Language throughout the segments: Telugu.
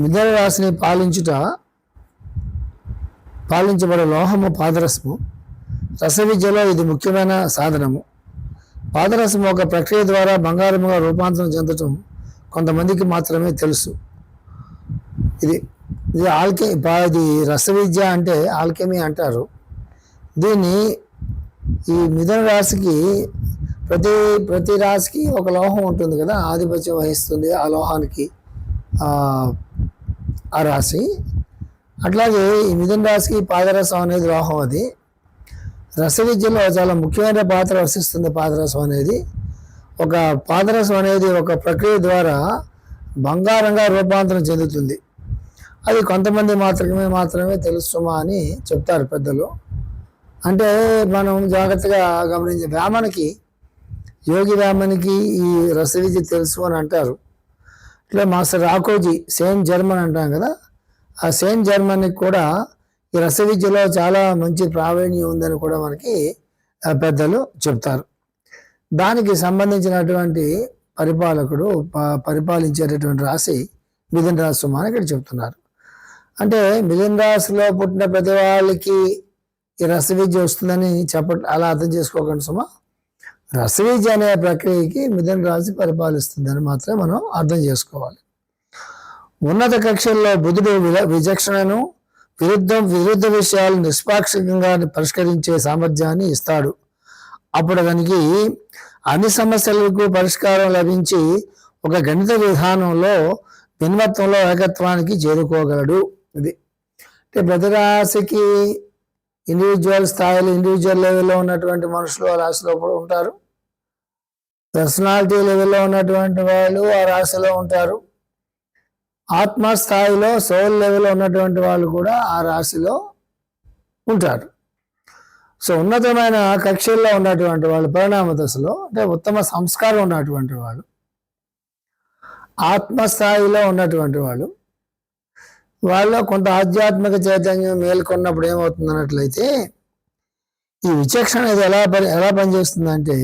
మిథున రాశిని పాలించుట పాలించబడే లోహము పాదరసము. రస విద్యలో ఇది ముఖ్యమైన సాధనము. పాదరసము ఒక ప్రక్రియ ద్వారా బంగారముగా రూపాంతరం చెందటం కొంతమందికి మాత్రమే తెలుసు. ఇది ఇది ఆల్కె ఇది రస విద్య అంటే ఆల్కెమీ అంటారు. దీన్ని ఈ మిథున రాశికి ప్రతి ప్రతి రాశికి ఒక లోహం ఉంటుంది కదా ఆధిపత్యం వహిస్తుంది ఆ లోహానికి. ఆ, రాశి. అట్లాగే ఈ మిథున రాశికి పాదరసం అనేది లోహం అది. రస విద్యలో చాలా ముఖ్యమైన పాత్ర వర్షిస్తుంది పాదరసం అనేది. ఒక పాదరసం అనేది ఒక ప్రక్రియ ద్వారా బంగారంగా రూపాంతరం చెందుతుంది. అది కొంతమంది మాత్రమే మాత్రమే తెలుసుమా అని చెప్తారు పెద్దలు. అంటే మనం జాగ్రత్తగా గమనించే వేమనకి యోగి వేమనికి ఈ రస విద్య తెలుసు అని అంటారు. ఇట్లా మాస్టర్ రాకోజీ సేమ్ జర్మన్ అంటాం కదా. ఆ సేమ్ జర్మన్కి కూడా ఈ రస విద్యలో చాలా మంచి ప్రావీణ్యం ఉందని కూడా మనకి పెద్దలు చెప్తారు. దానికి సంబంధించినటువంటి పరిపాలకుడు ప- పరిపాలించేటటువంటి రాశి మిథున రాశి అని ఇక్కడ చెప్తున్నారు. అంటే మిథున రాశిలో పుట్టిన ప్రతి వాళ్ళకి ఈ రస విద్య వస్తుందని చెప్ప అలా అర్థం చేసుకోకండి సుమా. రసవీజ అనే ప్రక్రియకి మిథున రాశి పరిపాలిస్తుందని మాత్రమే మనం అర్థం చేసుకోవాలి. ఉన్నత కక్షల్లో బుధుడు విచక్షణను విరుద్ధం విరుద్ధ విషయాలు నిష్పాక్షికంగా పరిష్కరించే సామర్థ్యాన్ని ఇస్తాడు. అప్పుడు అతనికి అన్ని సమస్యలకు పరిష్కారం లభించి ఒక గణిత విధానంలో భిన్నత్వంలో ఏకత్వానికి చేరుకోగలడు. ఇది అంటే ప్రతి రాశికి ఇండివిజువల్ స్థాయిలో ఇండివిజువల్ లెవెల్లో ఉన్నటువంటి మనుషులు ఆ రాశిలో కూడా ఉంటారు. పర్సనాలిటీ లెవెల్లో ఉన్నటువంటి వాళ్ళు ఆ రాశిలో ఉంటారు. ఆత్మస్థాయిలో సోల్ లెవెల్లో ఉన్నటువంటి వాళ్ళు కూడా ఆ రాశిలో ఉంటారు. సో ఉన్నతమైన కక్షల్లో ఉన్నటువంటి వాళ్ళు పరిణామ దశలో అంటే ఉత్తమ సంస్కారం ఉన్నటువంటి వాళ్ళు ఆత్మస్థాయిలో ఉన్నటువంటి వాళ్ళు వాళ్ళలో కొంత ఆధ్యాత్మిక చైతన్యం మేల్కొన్నప్పుడు ఏమవుతుంది అన్నట్లయితే ఈ విచక్షణ ఇది ఎలా పని ఎలా పనిచేస్తుందంటే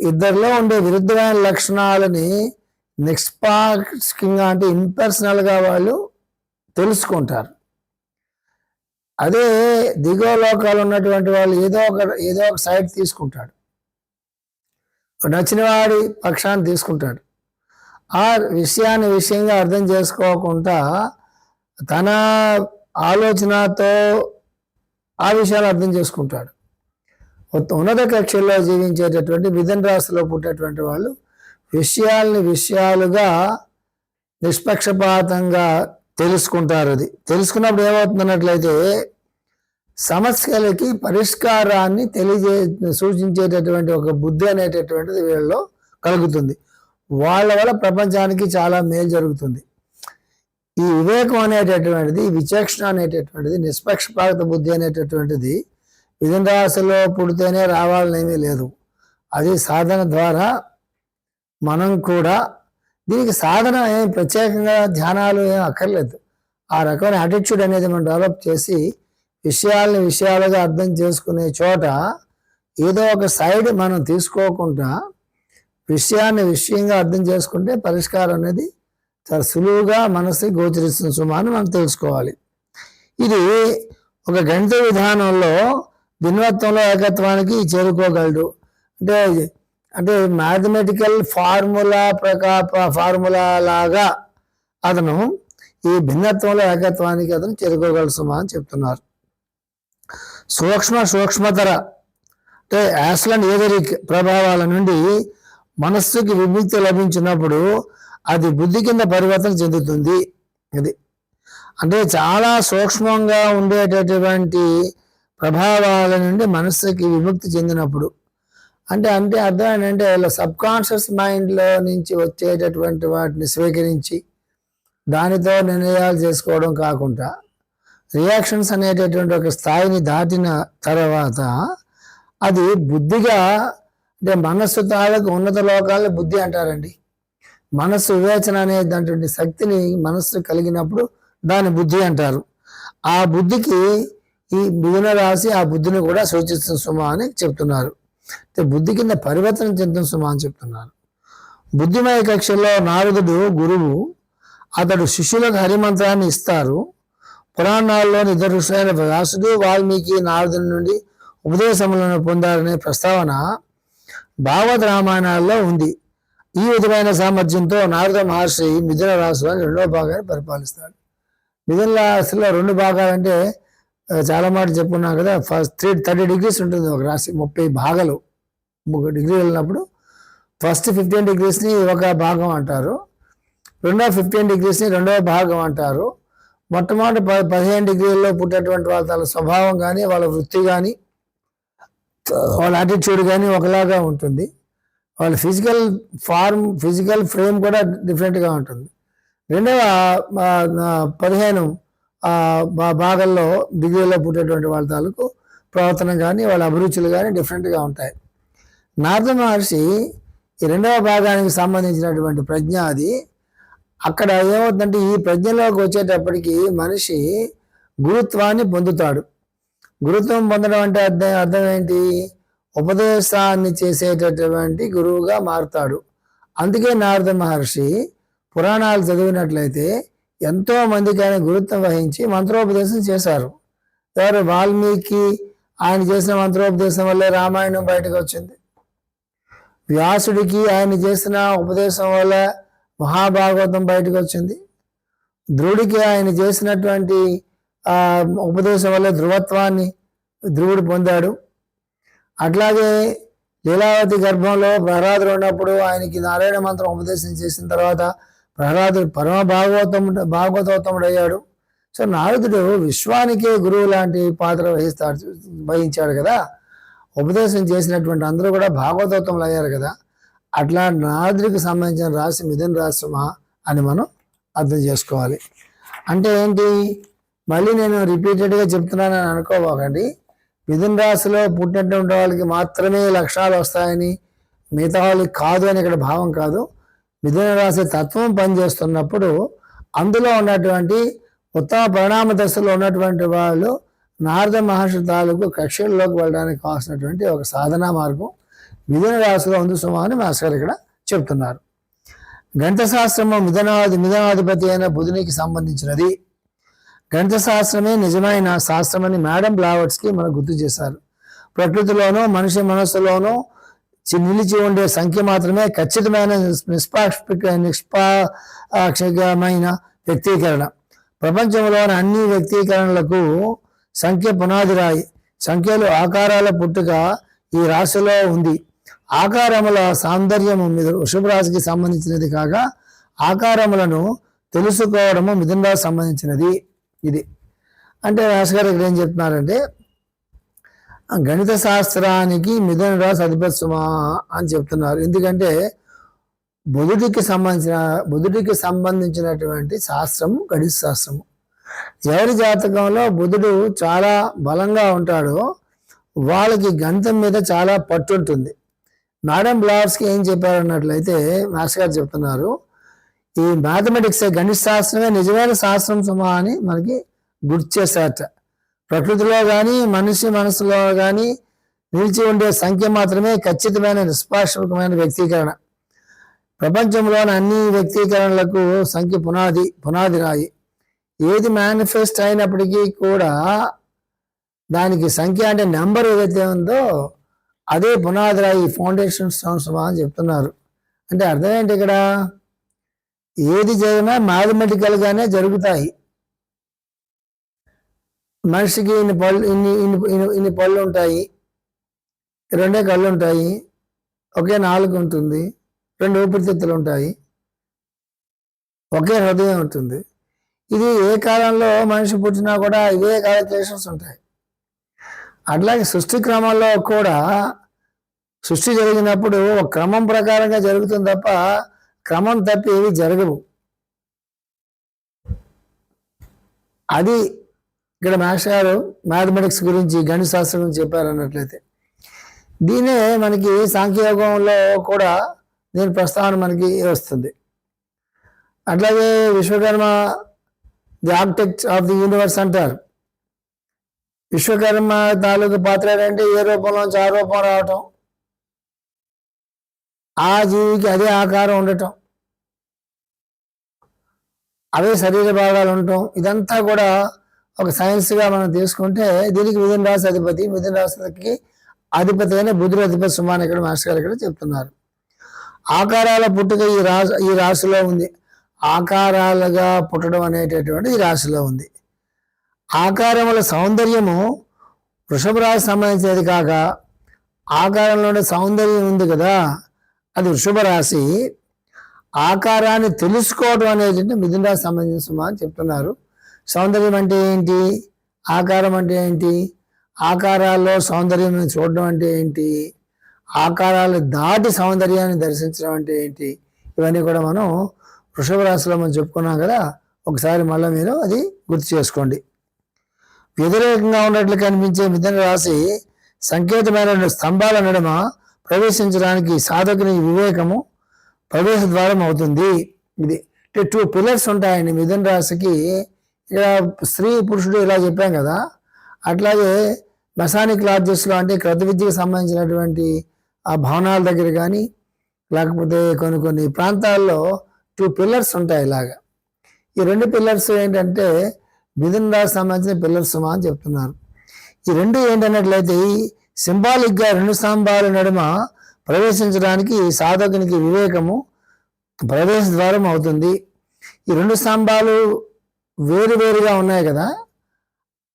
ఇద్దరిలో ఉండే విరుద్ధమైన లక్షణాలని నిష్పాక్షికంగా అంటే ఇంపర్సనల్గా వాళ్ళు తెలుసుకుంటారు. అదే దిగువ లోకాలు ఉన్నటువంటి వాళ్ళు ఏదో ఒక ఏదో ఒక సైడ్ తీసుకుంటాడు. నచ్చిన వాడి పక్షాన్ని తీసుకుంటాడు. ఆ విషయాన్ని విషయంగా అర్థం చేసుకోకుండా తన ఆలోచనతో ఆ విషయాలు అర్థం చేసుకుంటాడు. ఉన్నత కక్షల్లో జీవించేటటువంటి మిథున రాశిలో పుట్టేటువంటి వాళ్ళు విషయాల్ని విషయాలుగా నిష్పక్షపాతంగా తెలుసుకుంటారు అది. తెలుసుకున్నప్పుడు ఏమవుతుందన్నట్లయితే సమస్యలకి పరిష్కారాన్ని తెలియజే సూచించేటటువంటి ఒక బుద్ధి అనేటటువంటిది వీళ్ళలో కలుగుతుంది. వాళ్ళ వల్ల ప్రపంచానికి చాలా మేలు జరుగుతుంది. ఈ వివేకం అనేటటువంటిది విచక్షణ అనేటటువంటిది నిష్పక్షపాత బుద్ధి అనేటటువంటిది మిథున రాశిలో పుడితేనే రావాలనేమీ లేదు. అది సాధన ద్వారా మనం కూడా దీనికి సాధన ఏం ప్రత్యేకంగా ధ్యానాలు ఏం అక్కర్లేదు. ఆ రకమైన అటిట్యూడ్ అనేది మనం డెవలప్ చేసి విషయాల్ని విషయాలుగా అర్థం చేసుకునే చోట ఏదో ఒక సైడ్ మనం తీసుకోకుండా విషయాన్ని విషయంగా అర్థం చేసుకుంటే పరిష్కారం అనేది చాలా సులువుగా మనసు గోచరిస్తుంది సుమా అని మనం తెలుసుకోవాలి. ఇది ఒక గణిత విధానంలో భిన్నత్వంలో ఏకత్వానికి చేరుకోగలడు. అంటే అంటే మ్యాథమెటికల్ ఫార్ములా ప్రకా ఫార్ములా లాగా అతను ఈ భిన్నత్వంలో ఏకత్వానికి అతను చేరుకోగలడు సుమా అని చెప్తున్నారు. సూక్ష్మ సూక్ష్మతర అంటే యాస్లన్ ఏదరిక్ ప్రభావాల నుండి మనస్సుకి విముక్తి లభించినప్పుడు అది బుద్ధి కింద పరివర్తన చెందుతుంది. ఇది అంటే చాలా సూక్ష్మంగా ఉండేటటువంటి ప్రభావాల నుండి మనస్సుకి విముక్తి చెందినప్పుడు. అంటే అంటే అర్థం ఏంటంటే వాళ్ళ సబ్ కాన్షియస్ మైండ్లో నుంచి వచ్చేటటువంటి వాటిని స్వీకరించి దానితో నిర్ణయాలు చేసుకోవడం కాకుండా రియాక్షన్స్ అనేటటువంటి ఒక స్థాయిని దాటిన తర్వాత అది బుద్ధిగా అంటే మనస్సు తాలకు ఉన్నత లోకాలను బుద్ధి అంటారండి. మనస్సు వివేచన అనేటువంటి శక్తిని మనస్సు కలిగినప్పుడు దాని బుద్ధి అంటారు. ఆ బుద్ధికి ఈ బుధన రాశి ఆ బుద్ధిని కూడా సూచిస్తుంది సుమ అని చెప్తున్నారు. బుద్ధి కింద పరివర్తన చెందుతుంది సుమ అని చెప్తున్నారు. బుద్ధిమయ కక్షల్లో నారదుడు గురువు అతడు శిష్యులకు హరిమంత్రాన్ని ఇస్తారు. పురాణాల్లోని ఇద్దరు ఋషులైన వ్యాసుడు వాల్మీకి నారదుని నుండి ఉపదేశములను పొందారనే ప్రస్తావన భాగవత రామాయణాల్లో ఉంది. ఈ విధమైన సామర్థ్యంతో నారద మహర్షి మిథున రాశిలో రెండో భాగాన్ని పరిపాలిస్తాడు. మిథున రాశిలో రెండు భాగాలు అంటే చాలా మాట చెప్పుకున్నాం కదా ఫస్ట్ త్రీ థర్టీ డిగ్రీస్ ఉంటుంది ఒక రాశి ముప్పై భాగాలు. ఒక డిగ్రీ వెళ్ళినప్పుడు ఫస్ట్ ఫిఫ్టీన్ డిగ్రీస్ని ఒక భాగం అంటారు రెండవ ఫిఫ్టీన్ డిగ్రీస్ని రెండవ భాగం అంటారు. మొట్టమొదటి ప పదిహేను డిగ్రీల్లో పుట్టేటువంటి వాళ్ళ వాళ్ళ స్వభావం కానీ వాళ్ళ వృత్తి కానీ వాళ్ళ యాటిట్యూడ్ కానీ ఒకలాగా ఉంటుంది. వాళ్ళ ఫిజికల్ ఫార్మ్ ఫిజికల్ ఫ్రేమ్ కూడా డిఫరెంట్గా ఉంటుంది. రెండవ పదిహేను ఆ, భాగంలో దిగువలో పుట్టేటువంటి వాళ్ళ తాలూకు ప్రవర్తన కానీ వాళ్ళ అభిరుచులు కానీ డిఫరెంట్గా ఉంటాయి. నారద మహర్షి ఈ రెండవ భాగానికి సంబంధించినటువంటి ప్రజ్ఞ అది. అక్కడ ఏమవుతుందంటే ఈ ప్రజ్ఞలోకి వచ్చేటప్పటికి మనిషి గురుత్వాన్ని పొందుతాడు. గురుత్వం పొందడం అంటే అర్థం అర్థం ఏంటి? ఉపదేశాన్ని చేసేటటువంటి గురువుగా మారుతాడు. అందుకే నారద మహర్షి పురాణాలు చదివినట్లయితే ఎంతో మందికి ఆయన గురుత్వం వహించి మంత్రోపదేశం చేశారు. ఎవరు వాల్మీకి ఆయన చేసిన మంత్రోపదేశం వల్లే రామాయణం బయటకు వచ్చింది. వ్యాసుడికి ఆయన చేసిన ఉపదేశం వల్ల మహాభాగవతం బయటకు వచ్చింది. ధ్రువుడికి ఆయన చేసినటువంటి ఆ ఉపదేశం వల్ల ధృవత్వాన్ని ధ్రువుడు పొందాడు. అట్లాగే లీలావతి గర్భంలో ప్రహ్లాదుడు ఉన్నప్పుడు ఆయనకి నారాయణ మంత్రం ఉపదేశం చేసిన తర్వాత ప్రహ్లాదుడు పరమ భాగవతముడు భాగవతోత్తముడు అయ్యాడు సో నారదుడు విశ్వానికే గురువు లాంటి పాత్ర వహిస్తాడు వహించాడు కదా. ఉపదేశం చేసినటువంటి అందరూ కూడా భాగవతోత్తములు అయ్యారు కదా. అట్లా నారదుడికి సంబంధించిన రాశి మిథున రాశిమా అని మనం అర్థం చేసుకోవాలి. అంటే ఏంటి? మళ్ళీ నేను రిపీటెడ్గా చెప్తున్నానని అనుకోబోకండి మిథున రాశిలో పుట్టినటువంటి వాళ్ళకి మాత్రమే లక్షణాలు వస్తాయని మిగతా వాళ్ళకి కాదు అని ఇక్కడ భావం కాదు. మిథున రాశి తత్వం పనిచేస్తున్నప్పుడు అందులో ఉన్నటువంటి ఉత్తమ పరిణామ దశలో ఉన్నటువంటి వాళ్ళు నారద మహర్షి తాలూకు కక్షల్లోకి వెళ్ళడానికి కావాల్సినటువంటి ఒక సాధనా మార్గం మిథున రాశిలో ఉంది సుమా అని మాస్టర్ ఇక్కడ చెప్తున్నారు. గణిత శాస్త్రము మిథునాది మిథునాధిపతి అయిన బుధునికి సంబంధించినది. గణిత శాస్త్రమే నిజమైన శాస్త్రమని మేడం బ్లావర్స్కి మనకు గుర్తు చేశారు. ప్రకృతిలోనూ మనిషి మనస్సులోనూ నిలిచి ఉండే సంఖ్య మాత్రమే ఖచ్చితమైన నిష్పాక్షిక నిష్పాక్షికమైన వ్యక్తీకరణ. ప్రపంచంలోని అన్ని వ్యక్తీకరణలకు సంఖ్య పునాదిరాయి. సంఖ్యలు ఆకారాల పుట్టుక ఈ రాశిలో ఉంది. ఆకారముల సౌందర్యము మీద వృషభ రాశికి సంబంధించినది కాగా ఆకారములను తెలుసుకోవడము మిథున రాశి సంబంధించినది ఇది. అంటే రాశి గారు ఇక్కడ ఏం చెప్తున్నారంటే గణిత శాస్త్రానికి మిథున రాశి అధిపతి సుమా అని చెప్తున్నారు. ఎందుకంటే బుధుడికి సంబంధించిన బుధుడికి సంబంధించినటువంటి శాస్త్రము గణిత శాస్త్రము. ఎవరి జాతకంలో బుధుడు చాలా బలంగా ఉంటాడో వాళ్ళకి గణితం మీద చాలా పట్టు ఉంటుంది. మేడం బ్లావర్స్కి ఏం చెప్పారన్నట్లయితే మాస్టర్ గారు చెప్తున్నారు ఈ మ్యాథమెటిక్స్ గణిత శాస్త్రమే నిజమైన శాస్త్రం సుమా అని మనకి గుర్తు చేశారట. ప్రకృతిలో కానీ మనిషి మనసులో కానీ నిలిచి ఉండే సంఖ్య మాత్రమే ఖచ్చితమైన నిష్పాక్షికమైన వ్యక్తీకరణ. ప్రపంచంలోని అన్ని వ్యక్తీకరణలకు సంఖ్య పునాది పునాది రాయి. ఏది మేనిఫెస్ట్ అయినప్పటికీ కూడా దానికి సంఖ్య అంటే నెంబర్ ఏదైతే ఉందో అదే పునాది రాయి ఫౌండేషన్ స్టోన్స్ అని చెప్తున్నారు. అంటే అర్థం ఏంటి ఇక్కడ? ఏది జరిగినా మ్యాథమెటికల్గానే జరుగుతాయి. మనిషికి ఇన్ని పళ్ళు ఇన్ని ఇన్ని ఇన్ని పళ్ళు ఉంటాయి రెండే కళ్ళు ఉంటాయి ఒకే నాలుగు ఉంటుంది రెండు ఊపిరితిత్తులు ఉంటాయి ఒకే హృదయం ఉంటుంది. ఇది ఏ కాలంలో మనిషి పుట్టినా కూడా ఇవే క్యాలిక్యులేషన్స్ ఉంటాయి. అట్లాగే సృష్టి క్రమంలో కూడా సృష్టి జరిగినప్పుడు ఒక క్రమం ప్రకారంగా జరుగుతుంది తప్ప క్రమం తప్పి ఏవి జరగవు. అది ఇక్కడ మాస్టర్ గారు మ్యాథమెటిక్స్ గురించి గణిత శాస్త్రం గురించి చెప్పారు అన్నట్లయితే దీనే మనకి సాంఖ్యయోగంలో కూడా దీని ప్రస్తావన మనకి వస్తుంది. అట్లాగే Vishwakarma the architect of the universe అంటారు. విశ్వకర్మ తాలూకు పాత్ర ఏంటంటే ఏ రూపంలో ఆ రూపం రావటం. ఆ జీవికి అదే ఆకారం ఉండటం. అవే శరీర భాగాలు ఉండటం. ఇదంతా కూడా ఒక సైన్స్గా మనం తీసుకుంటే దీనికి మిథున రాశి అధిపతి మిథున రాశికి అధిపతి అయిన బుధుడు అధిపతి సుమాన్ ఇక్కడ మాస్టర్ గారు ఇక్కడ చెప్తున్నారు. ఆకారాల పుట్టుక ఈ రాశి ఈ రాశిలో ఉంది. ఆకారాలుగా పుట్టడం అనేటటువంటి ఈ రాశిలో ఉంది. ఆకారముల సౌందర్యము వృషభ రాశి సంబంధించినది కాక ఆకారంలోనే సౌందర్యం ఉంది కదా అది వృషభ రాశి. ఆకారాన్ని తెలుసుకోవడం అనేది మిథున రాశి సంబంధించిన సుమా అని చెప్తున్నారు. సౌందర్యం అంటే ఏంటి? ఆకారం అంటే ఏంటి? ఆకారాల్లో సౌందర్యం చూడడం అంటే ఏంటి? ఆకారాలు దాటి సౌందర్యాన్ని దర్శించడం అంటే ఏంటి? ఇవన్నీ కూడా మనం వృషభ రాశిలో మనం చెప్పుకున్నాం కదా ఒకసారి మళ్ళీ మీరు అది గుర్తు చేసుకోండి. వ్యతిరేకంగా ఉన్నట్లు కనిపించే మిథున రాశి సంకేతమైన స్తంభాల నడుమ ప్రవేశించడానికి సాధకుని వివేకము ప్రవేశ ద్వారం అవుతుంది. ఇది టూ పిల్లర్స్ ఉంటాయండి మిథున రాశికి. ఇక్కడ స్త్రీ పురుషుడు ఇలా చెప్పాం కదా. అట్లాగే మెసానిక్ లాడ్జెస్లో అంటే క్రత విద్యకు సంబంధించినటువంటి ఆ భవనాల దగ్గర కానీ లేకపోతే కొన్ని కొన్ని ప్రాంతాల్లో టూ పిల్లర్స్ ఉంటాయి ఇలాగా. ఈ రెండు పిల్లర్స్ ఏంటంటే మిథున రాశి సంబంధించిన పిల్లర్స్ మా అని చెప్తున్నారు. ఈ రెండు ఏంటన్నట్లయితే సింబాలిక్గా రెండు స్తంభాల నడుమ ప్రవేశించడానికి సాధకునికి వివేకము ప్రవేశ ద్వారం అవుతుంది. ఈ రెండు స్తంభాలు వేరువేరుగా ఉన్నాయి కదా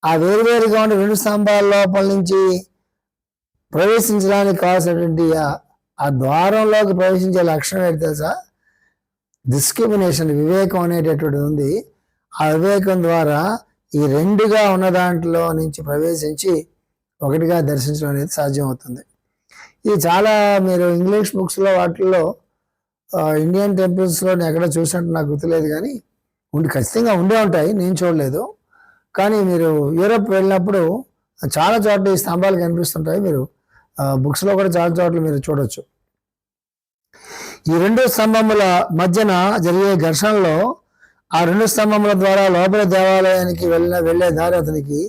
ఆ వేరువేరుగా ఉండే రెండు స్తంభాల లోపల నుంచి ప్రవేశించడానికి కావాల్సినటువంటి ఆ ద్వారంలోకి ప్రవేశించే లక్షణం ఏంటి తెలుసా? డిస్క్రిమినేషన్ వివేకం అనేటటువంటి ఉంది. ఆ వివేకం ద్వారా ఈ రెండుగా ఉన్న దాంట్లో నుంచి ప్రవేశించి ఒకటిగా దర్శించడం అనేది సాధ్యం అవుతుంది ఇది చాలా మీరు ఇంగ్లీష్ బుక్స్లో వాటిల్లో ఇండియన్ టెంపుల్స్లో ఎక్కడ చూసినట్టు నాకు గుర్తులేదు కానీ ఉండి ఖచ్చితంగా ఉండే ఉంటాయి నేను చూడలేదు. కానీ మీరు యూరోప్ వెళ్ళినప్పుడు చాలా చోట్ల ఈ స్తంభాలు కనిపిస్తుంటాయి మీరు బుక్స్లో కూడా చాలా చోట్ల మీరు చూడొచ్చు. ఈ రెండు స్తంభముల మధ్యన జరిగే ఘర్షణలో ఆ రెండు స్తంభముల ద్వారా లోపల దేవాలయానికి వెళ్ళిన వెళ్ళే దారి అతనికి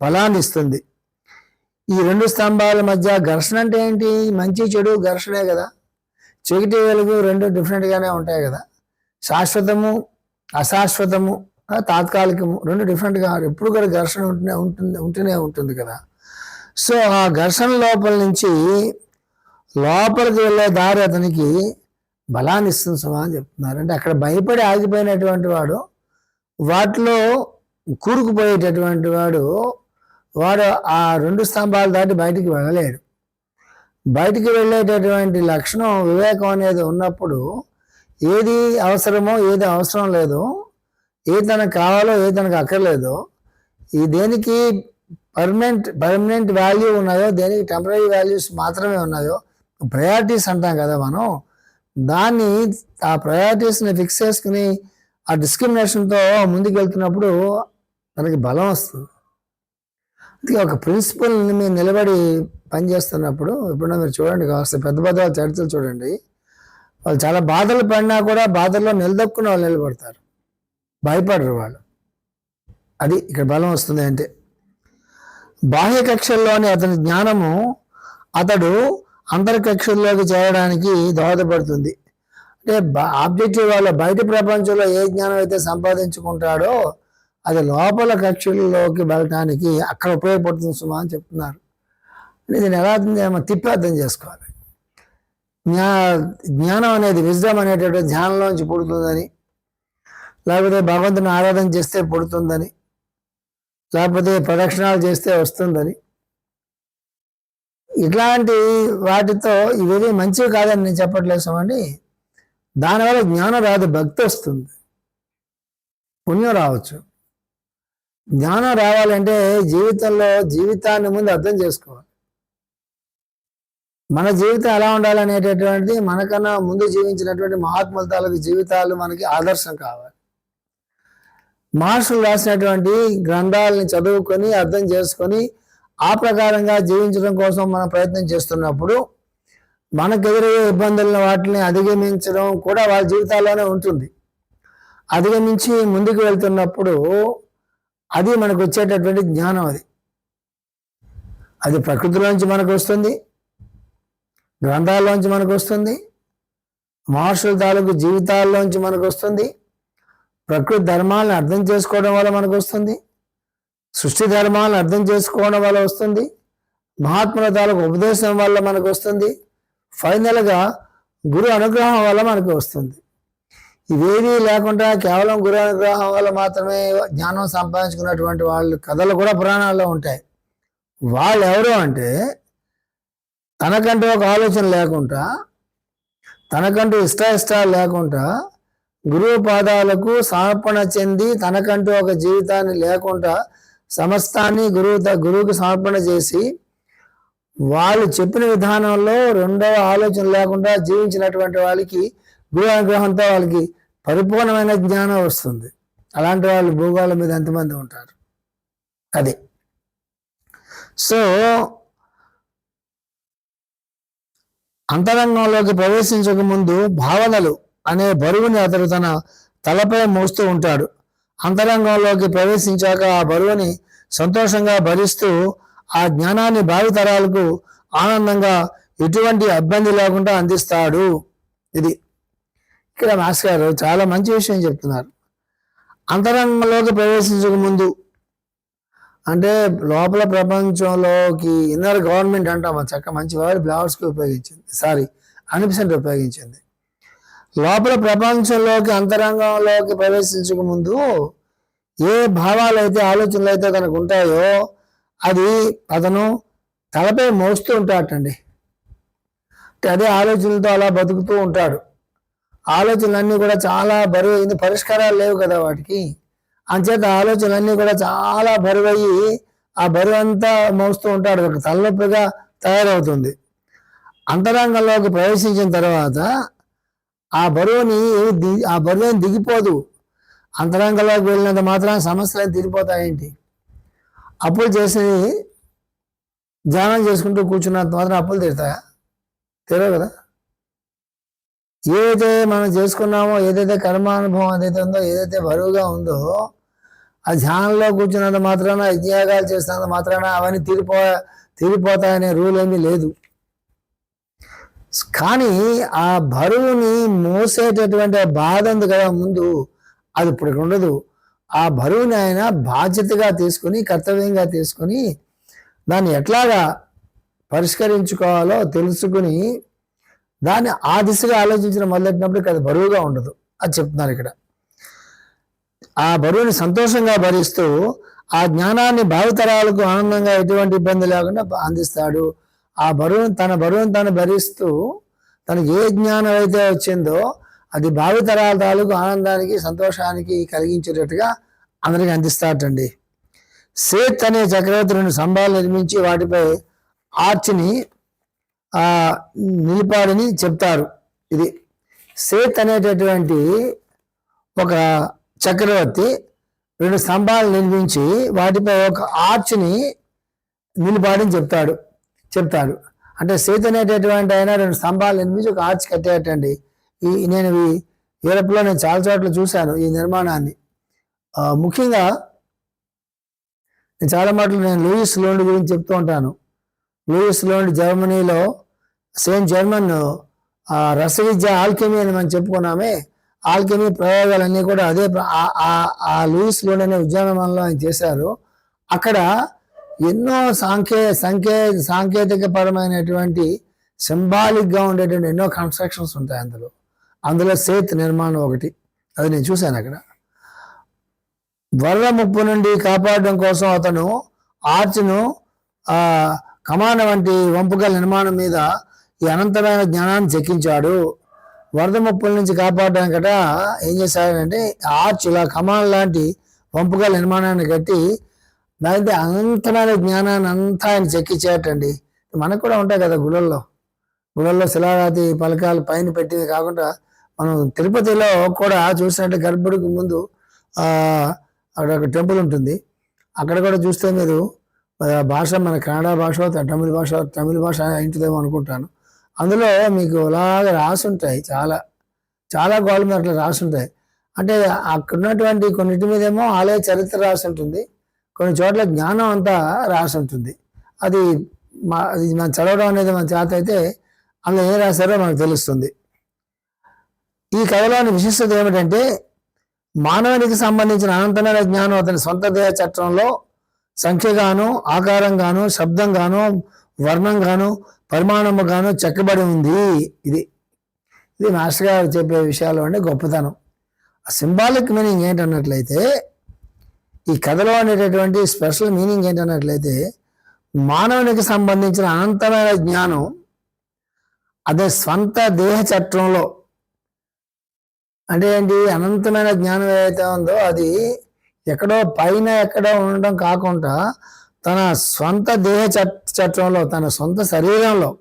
బలాన్ని ఇస్తుంది. ఈ రెండు స్తంభాల మధ్య ఘర్షణ అంటే ఏంటి? మంచి చెడు ఘర్షణే కదా. చీకటి వెలుగు రెండు డిఫరెంట్గానే ఉంటాయి కదా. శాశ్వతము అశాశ్వతము తాత్కాలికము రెండు డిఫరెంట్గా ఎప్పుడు కూడా ఘర్షణ ఉంటూనే ఉంటుంది ఉంటూనే ఉంటుంది కదా. సో ఆ ఘర్షణ లోపల నుంచి లోపలికి వెళ్ళే దారి అతనికి బలాన్ని ఇస్తుంది సుమా అని చెప్తున్నారు. అంటే అక్కడ భయపడి ఆగిపోయినటువంటి వాడు వాటిలో కూరుకుపోయేటటువంటి వాడు వాడు ఆ రెండు స్తంభాలు దాటి బయటికి వెళ్ళలేడు. బయటికి వెళ్ళేటటువంటి లక్షణం వివేకం అనేది ఉన్నప్పుడు ఏది అవసరమో ఏది అవసరం లేదో ఏది తనకు కావాలో ఏది తనకు అక్కర్లేదో ఈ దేనికి పర్మనెంట్ పర్మనెంట్ వాల్యూ ఉన్నాయో దేనికి టెంపరీ వాల్యూస్ మాత్రమే ఉన్నాయో ప్రయారిటీస్ అంటాం కదా మనం దాన్ని ఆ ప్రయారిటీస్ని ఫిక్స్ చేసుకుని ఆ డిస్క్రిమినేషన్తో ముందుకెళ్తున్నప్పుడు మనకి తనకి బలం వస్తుంది. అందుకే ఒక ప్రిన్సిపల్ని మీరు నిలబడి పనిచేస్తున్నప్పుడు ఎప్పుడన్నా మీరు చూడండి కాస్త పెద్ద పెద్ద చర్చలు చూడండి వాళ్ళు చాలా బాధలు పడినా కూడా బాధల్లో నిలదొక్కుని వాళ్ళు నిలబడతారు. భయపడరు వాళ్ళు. అది ఇక్కడ బలం వస్తుంది అంటే. బాహ్య కక్షల్లోని అతని జ్ఞానము అతడు అంతర్కక్షల్లోకి చేరడానికి దోహదపడుతుంది. అంటే ఆబ్జెక్టివ్ వాళ్ళ బయట ప్రపంచంలో ఏ జ్ఞానం అయితే సంపాదించుకుంటాడో అది లోపల కక్షల్లోకి వెళ్ళటానికి అక్కడ ఉపయోగపడుతుంది సుమా అని చెప్తున్నారు. దీన్ని ఎలా ఏమో తిప్పి అర్థం చేసుకోవాలి. జ్ఞా జ్ఞానం అనేది విజ్డమ్ అనేటటువంటి ధ్యానంలోంచి పుడుతుందని లేకపోతే భగవంతుని ఆరాధన చేస్తే పుడుతుందని లేకపోతే ప్రదక్షిణాలు చేస్తే వస్తుందని. ఇట్లాంటి వాటితో ఇవేవి మంచివి కాదని నేను చెప్పట్లేదు సమండి దానివల్ల జ్ఞానం రాదు భక్తి వస్తుంది. పుణ్యం రావచ్చు. జ్ఞానం రావాలంటే జీవితంలో జీవితాన్ని ముందు అర్థం చేసుకోవాలి. మన జీవితం ఎలా ఉండాలనేటటువంటిది మనకన్నా ముందు జీవించినటువంటి మహాత్ముల తాలూకు జీవితాలు మనకి ఆదర్శం కావాలి. మహర్షులు రాసినటువంటి గ్రంథాలని చదువుకొని అర్థం చేసుకొని ఆ ప్రకారంగా జీవించడం కోసం మనం ప్రయత్నం చేస్తున్నప్పుడు మనకు ఎదురయ్యే ఇబ్బందులను వాటిని అధిగమించడం కూడా వాళ్ళ జీవితాల్లోనే ఉంటుంది. అధిగమించి ముందుకు వెళ్తున్నప్పుడు అది మనకు వచ్చేటటువంటి జ్ఞానం అది. అది ప్రకృతిలోంచి మనకు వస్తుంది. గ్రంథాల్లోంచి మనకు వస్తుంది మహర్షుల తాలూకు జీవితాల్లోంచి మనకు వస్తుంది ప్రకృతి ధర్మాలను అర్థం చేసుకోవడం వల్ల మనకు వస్తుంది సృష్టి ధర్మాలను అర్థం చేసుకోవడం వల్ల వస్తుంది. మహాత్ముల తాలూకు ఉపదేశం వల్ల మనకు వస్తుంది ఫైనల్గా గురు అనుగ్రహం వల్ల మనకు వస్తుంది ఇవేమీ లేకుండా కేవలం గురు అనుగ్రహం వల్ల మాత్రమే జ్ఞానం సంపాదించుకున్నటువంటి వాళ్ళు కథలు కూడా పురాణాల్లో ఉంటాయి. వాళ్ళు ఎవరు అంటే తనకంటూ ఒక ఆలోచన లేకుండా తనకంటూ ఇష్ట ఇష్టాలు లేకుండా గురువు పాదాలకు సమర్పణ చెంది తనకంటూ ఒక జీవితాన్ని లేకుండా సమస్తాన్ని గురువు గురువుకి సమర్పణ చేసి వాళ్ళు చెప్పిన విధానంలో రెండవ ఆలోచన లేకుండా జీవించినటువంటి వాళ్ళకి గురు అనుగ్రహంతో వాళ్ళకి పరిపూర్ణమైన జ్ఞానం వస్తుంది. అలాంటి వాళ్ళు భూగోళం మీద ఎంతమంది ఉంటారు? అది. సో అంతరంగంలోకి ప్రవేశించక ముందు భావనలు అనే బరువుని అతడు తన తలపై మోస్తూ ఉంటాడు. అంతరంగంలోకి ప్రవేశించాక ఆ బరువుని సంతోషంగా భరిస్తూ ఆ జ్ఞానాన్ని భావితరాలకు ఆనందంగా ఎటువంటి ఇబ్బంది లేకుండా అందిస్తాడు. ఇది ఇక్కడ మాస్ గారు చాలా మంచి విషయం చెప్తున్నారు. అంతరంగంలోకి ప్రవేశించక ముందు అంటే లోపల ప్రపంచంలోకి ఇన్నర్ గవర్నమెంట్ అంటాం చక్క మంచి వర్డ్ బ్లౌజ్కి ఉపయోగించింది. సారీ అనిపిసెంట్ ఉపయోగించింది. లోపల ప్రపంచంలోకి అంతరంగంలోకి ప్రవేశించక ముందు ఏ భావాలు అయితే ఆలోచనలు అయితే తనకు ఉంటాయో అది అతను తలపై మోస్తూ ఉంటాడటండి అదే ఆలోచనలతో అలా బతుకుతూ ఉంటాడు. ఆలోచనలన్నీ కూడా చాలా బరువు పరిష్కారాలు లేవు కదా వాటికి. అంచేత ఆలోచనలన్నీ కూడా చాలా బరువయ్యి ఆ బరువు అంతా మోస్తూ ఉంటాడు ఒక తలనొప్పిగా తయారవుతుంది. అంతరంగంలోకి ప్రవేశించిన తర్వాత ఆ బరువుని ఆ బరువు దిగిపోదు. అంతరంగంలోకి వెళ్ళినంత మాత్రం సమస్యలు తీరిపోతాయేంటి? అప్పులు చేసి ధ్యానం చేసుకుంటూ కూర్చున్నంత మాత్రం అప్పులు తీరుతాయా? తెలియదు కదా? ఏదైతే మనం చేసుకున్నామో ఏదైతే కర్మానుభవం ఏదైతే ఉందో ఏదైతే బరువుగా ఉందో ఆ ధ్యానంలో కూర్చున్నంత మాత్రాన యజ్ఞయాగాలు చేస్తున్నంత మాత్రాన అవన్నీ తీరిపో తీరిపోతాయనే రూల్ ఏమీ లేదు. కానీ ఆ బరువుని మోసేటటువంటి బాధ ఉంది కదా ముందు అది ఇప్పుడు ఉండదు. ఆ బరువుని ఆయన బాధ్యతగా తీసుకుని కర్తవ్యంగా తీసుకుని దాన్ని ఎట్లాగా పరిష్కరించుకోవాలో తెలుసుకుని దాన్ని ఆ దిశగా ఆలోచించడం మొదలెట్టినప్పుడు అది బరువుగా ఉండదు అది చెప్తున్నారు ఇక్కడ. ఆ బరువుని సంతోషంగా భరిస్తూ ఆ జ్ఞానాన్ని భావితరాలకు ఆనందంగా ఎటువంటి ఇబ్బంది లేకుండా అందిస్తాడు. ఆ బరువును తన బరువును తను భరిస్తూ తను ఏ జ్ఞానం అయితే వచ్చిందో అది భావితరాల తాలూకు ఆనందానికి సంతోషానికి కలిగించేటట్టుగా అందరికి అందిస్తాటండి సేత్ అనే చక్రవర్తి రెండు స్తంభాలు నిర్మించి వాటిపై ఆర్చిని నిలిపాడని చెప్తారు. ఇది సేత్ అనేటటువంటి ఒక చక్రవర్తి రెండు స్తంభాలు నిర్మించి వాటిపై ఒక ఆర్చ్ని నిలిపాడని చెప్తాడు చెప్తాడు అంటే సేత్ అనేటటువంటి ఆయన రెండు స్తంభాలు నిర్మించి ఒక ఆర్చ్ కట్టేటండి ఈ నేను యూరప్లో నేను చాలా చోట్ల చూశాను ఈ నిర్మాణాన్ని. ముఖ్యంగా నేను చాలా మాటలు నేను లూయిస్ లోండ్ గురించి చెప్తూ ఉంటాను. లూయిస్ లోండ్ జర్మనీలో సేమ్ జర్మన్ రసవిద్య ఆల్కెమీ అని మనం చెప్పుకున్నామే. ఆల్కెమీ ప్రయోగాలన్నీ కూడా అదే ఆ లూయిస్లోనే ఉద్యానవనంలో ఆయన చేశారు. అక్కడ ఎన్నో సాంకే సంకే సాంకేతిక పరమైనటువంటి సింబాలిక్గా ఉండేటువంటి ఎన్నో కన్స్ట్రక్షన్స్ ఉంటాయి అందులో. అందులో సేత్ నిర్మాణం ఒకటి. అది నేను చూశాను అక్కడ. వరద ముప్పు నుండి కాపాడడం కోసం అతను ఆర్చ్ను కమాన వంటి వంపుకల నిర్మాణం మీద ఈ అనంతమైన జ్ఞానాన్ని చెక్కించాడు వరద ముప్పుల నుంచి కాపాడడానికట ఏం చేశాడంటే ఆర్చ్ ఇలా కమాన్ లాంటి వంపుకల నిర్మాణాన్ని కట్టి దానికి అనంతమైన జ్ఞానాన్ని అంతా ఆయన చెక్కించేటండి మనకు కూడా ఉంటాయి కదా గుళ్ళల్లో. గుళ్ళల్లో శిలారాతి పలకాలు పైన పెట్టింది కాకుండా మనం తిరుపతిలో కూడా చూసినట్టు గర్భుడికి ముందు అక్కడ ఒక టెంపుల్ ఉంటుంది. అక్కడ కూడా చూస్తే మీరు ఆ భాష మన కన్నడ భాష తమిళ భాష తమిళ భాష ఇంటిదేమో అనుకుంటాను. అందులో మీకు అలాగే రాసి ఉంటాయి చాలా చాలా గోళ్ళ మీద రాసి ఉంటాయి అంటే అక్కడ ఉన్నటువంటి కొన్నిటి మీదేమో ఆలయ చరిత్ర రాసి ఉంటుంది కొన్ని చోట్ల జ్ఞానం అంతా రాసి ఉంటుంది అది మా అది మనం చదవడం అనేది మన చేత అయితే అందులో ఏం రాశారో మనకు తెలుస్తుంది. ఈ కథలోని విశిష్టత ఏమిటంటే మానవునికి సంబంధించిన అనంతమైన జ్ఞానం అతని సొంత దేహ చట్టంలో సంఖ్యగాను ఆకారంగాను శబ్దంగాను వర్ణంగాను పరిమాణముగాను చెక్కబడి ఉంది. ఇది ఇది మాస్టర్ గారు చెప్పే విషయాలు అంటే గొప్పతనం. సింబాలిక్ మీనింగ్ ఏంటన్నట్లయితే ఈ కథలో అనేటటువంటి స్పెషల్ మీనింగ్ ఏంటన్నట్లయితే మానవునికి సంబంధించిన అనంతమైన జ్ఞానం అదే స్వంత దేహ చట్రంలో అంటే ఏంటి అనంతమైన జ్ఞానం ఏదైతే ఉందో అది ఎక్కడో పైన ఎక్కడో ఉండడం కాకుండా తన సొంత దేహ చట్టంలో తన సొంత శరీరంలో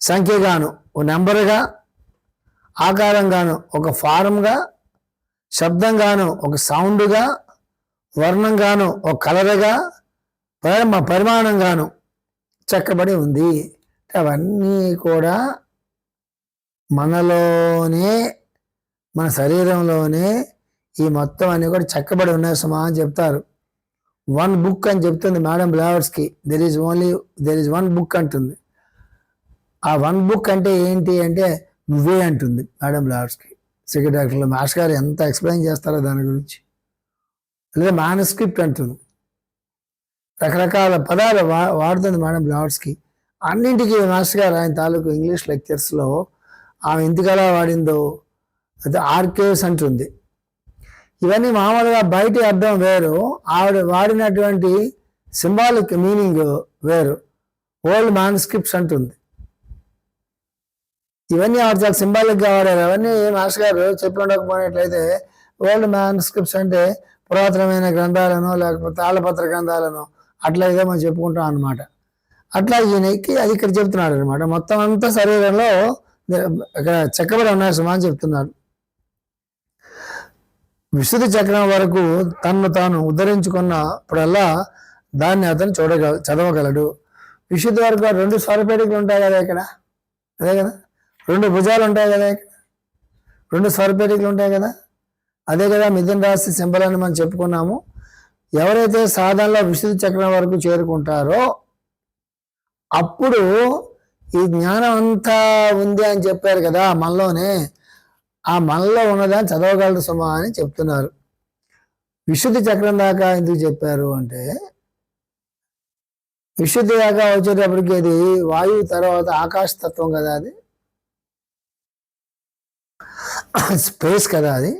సంఖ్యగాను ఒక నెంబర్గా ఆకారంగాను ఒక ఫారంగా శబ్దంగాను ఒక సౌండ్గా వర్ణంగాను ఒక కలర్గా పరిమ పరిమాణంగాను చెక్కబడి ఉంది. అవన్నీ కూడా మనలోనే మన శరీరంలోనే ఈ మొత్తం అన్నీ కూడా చెక్కబడి ఉన్నాయి సుమా అని చెప్తారు. వన్ బుక్ అని చెప్తుంది madam Blavatsky. There is only there is one book అంటుంది. ఆ వన్ బుక్ అంటే ఏంటి అంటే నువ్వే అంటుంది మేడం బ్లావర్స్కి. సెక్రటరీ డాక్టర్లు మాస్టర్ గారు ఎంత ఎక్స్ప్లెయిన్ చేస్తారో దాని గురించి. లేదా మానస్క్రిప్ట్ అంటుంది. రకరకాల పదాలు వా వాడుతుంది మేడం బ్లావర్స్కి. అన్నింటికి మాస్టర్ గారు ఆయన తాలూకు ఇంగ్లీష్ లెక్చర్స్లో ఆమె ఎందుకలా వాడిందో అది ఆర్కేవ్స్ అంటుంది. ఇవన్నీ మామూలుగా బయటి అర్థం వేరు. ఆవిడ వాడినటువంటి సింబాలిక్ మీనింగ్ వేరు. ఓల్డ్ మాన్స్క్రిప్ట్స్ అంటుంది. ఇవన్నీ ఆవిడ చాలా సింబాలిక్గా వాడారు. అవన్నీ మాస్టర్ గారు చెప్పి ఉండకపోయినట్లయితే ఓల్డ్ మాన్స్క్రిప్ట్స్ అంటే పురాతనమైన గ్రంథాలను లేకపోతే తాళపత్ర గ్రంథాలను అట్లా ఏదో మనం చెప్పుకుంటాం అనమాట అట్లా ఈయనకి అది ఇక్కడ చెప్తున్నాడు అనమాట మొత్తం అంతా శరీరంలో ఇక్కడ చెక్కబడి ఉన్నాయి సుమా అని చెప్తున్నాడు విశుద్ధి చక్రం వరకు తన్ను తాను ఉద్ధరించుకున్నప్పుడల్లా దాన్ని అతను చూడగల చదవగలడు. విశుద్ధి వరకు రెండు స్వరపేటికలు ఉంటాయి కదా ఇక్కడ? అదే కదా? రెండు భుజాలు ఉంటాయి కదా ఇక్కడ? రెండు స్వరపేటికలు ఉంటాయి కదా? అదే కదా మిథున రాశి సింబల్ అని మనం చెప్పుకున్నాము. ఎవరైతే సాధనలో విశుద్ధి చక్రం వరకు చేరుకుంటారో అప్పుడు ఈ జ్ఞానం అంతా ఉంది అని చెప్పారు కదా మనలోనే. ఆ మనలో ఉన్నదాన్ని చదవగలరు సుమా అని చెప్తున్నారు. విశుద్ధి చక్రం దాకా ఎందుకు చెప్పారు అంటే విశుద్ధి దాకా వచ్చేటప్పటికి అది వాయువు తర్వాత ఆకాశతత్వం కదా అది? స్పేస్ కదా అది?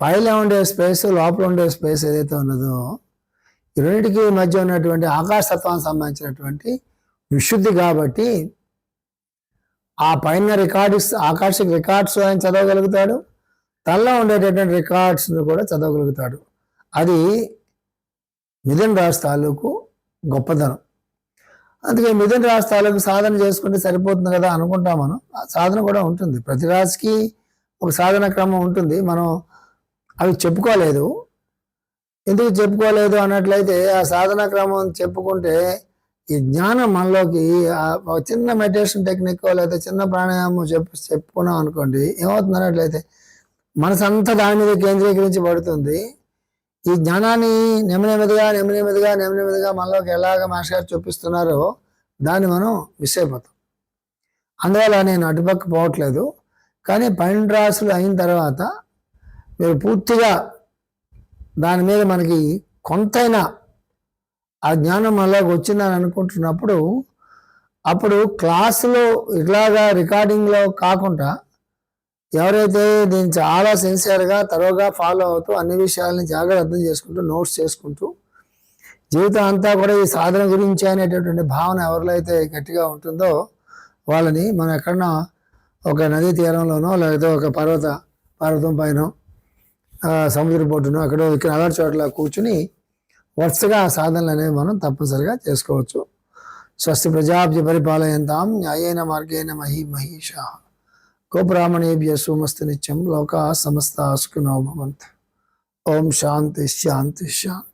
పైన ఉండే స్పేస్ లోపల ఉండే స్పేస్ ఏదైతే ఉన్నదో రెండింటికి మధ్య ఉన్నటువంటి ఆకాశతత్వానికి సంబంధించినటువంటి విశుద్ధి కాబట్టి ఆ పైన రికార్డ్స్ ఆకాశిక రికార్డ్స్ ఆయన చదవగలుగుతాడు. తనలో ఉండేటటువంటి రికార్డ్స్ను కూడా చదవగలుగుతాడు. అది మిథున్ రాశి తాలూకు గొప్పతనం. అందుకే మిథున్ రాశి తాలూకు సాధన చేసుకుంటే సరిపోతుంది కదా అనుకుంటాం మనం. ఆ సాధన కూడా ఉంటుంది. ప్రతి రాశికి ఒక సాధన క్రమం ఉంటుంది. మనం అవి చెప్పుకోలేదు. ఎందుకు చెప్పుకోలేదు అన్నట్లయితే ఆ సాధన క్రమం చెప్పుకుంటే ఈ జ్ఞానం మనలోకి ఒక చిన్న మెడిటేషన్ టెక్నిక్ లేదా చిన్న ప్రాణాయామం చెప్పు చెప్పుకున్నాం అనుకోండి ఏమవుతుందన్నట్లయితే మనసంతా దాని మీద కేంద్రీకరించి పడుతుంది ఈ జ్ఞానాన్ని నెమ్మదిగా నెమ్మదిగా నెమ్మదిగా మనలోకి ఎలాగ మాస్టర్ గారు చూపిస్తున్నారో దాన్ని మనం మిస్ అయిపోతాం. అందువల్ల నేను అటుపక్క పోవట్లేదు. కానీ పన్నెండు రాసులు అయిన తర్వాత మీరు పూర్తిగా దాని మీద మనకి కొంతైనా ఆ జ్ఞానం అలాగ వచ్చిందని అనుకుంటున్నప్పుడు అప్పుడు క్లాసులో ఇట్లాగా రికార్డింగ్లో కాకుండా ఎవరైతే దీన్ని చాలా సిన్సియర్గా తరోగా ఫాలో అవుతూ అన్ని విషయాలని జాగ్రత్త అర్థం చేసుకుంటూ నోట్స్ చేసుకుంటూ జీవితం అంతా కూడా ఈ సాధన గురించి అనేటటువంటి భావన ఎవరిలో అయితే గట్టిగా ఉంటుందో వాళ్ళని మనం ఎక్కడన్నా ఒక నదీ తీరంలోనో లేకపోతే ఒక పర్వత పర్వతం పైన సముద్ర పొట్టును అక్కడ ఇక్కడ అలా చోట్ల కూర్చుని వరుసగా ఆ సాధనలు అనేవి మనం తప్పనిసరిగా చేసుకోవచ్చు. స్వస్తి ప్రజాభ్య పరిపాలయంతాం న్యాయేన మార్గేణ మహి మహిష. గోబ్రాహ్మణేభ్య సుమస్తు నిత్యం లోకా సమస్త సుఖినో భవంతు. ఓం శాంతి శాంతి శాంతి.